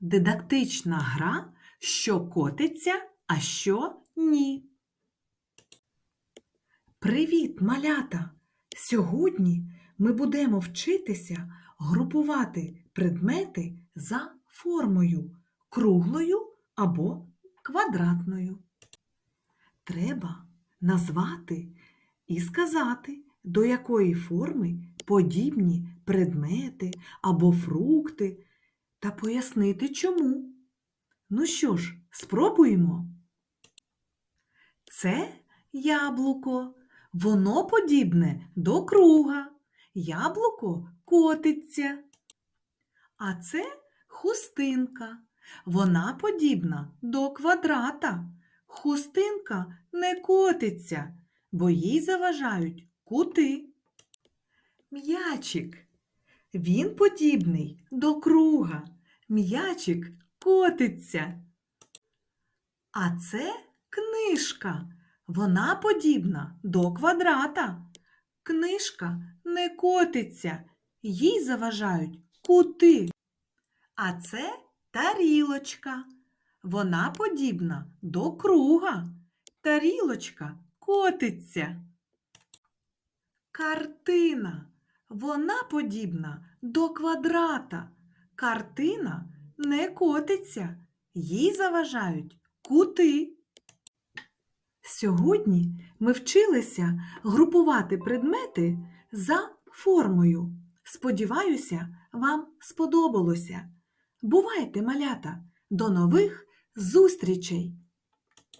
Дидактична гра, що котиться, а що ні. Привіт, малята! Сьогодні ми будемо вчитися групувати предмети за формою круглою або квадратною. Треба назвати і сказати, до якої форми подібні предмети або фрукти, та пояснити чому. Ну що ж, спробуємо. Це яблуко. Воно подібне до круга. Яблуко котиться. А це хустинка. Вона подібна до квадрата. Хустинка не котиться, бо їй заважають кути. М'ячик. Він подібний до круга. М'ячик котиться. А це книжка. Вона подібна до квадрата. Книжка не котиться, їй заважають кути. А це тарілочка. Вона подібна до круга. Тарілочка котиться. Картина. Вона подібна до квадрата. Картина не котиться, їй заважають кути. Сьогодні ми вчилися групувати предмети за формою. Сподіваюся, вам сподобалося. Бувайте, малята! До нових зустрічей!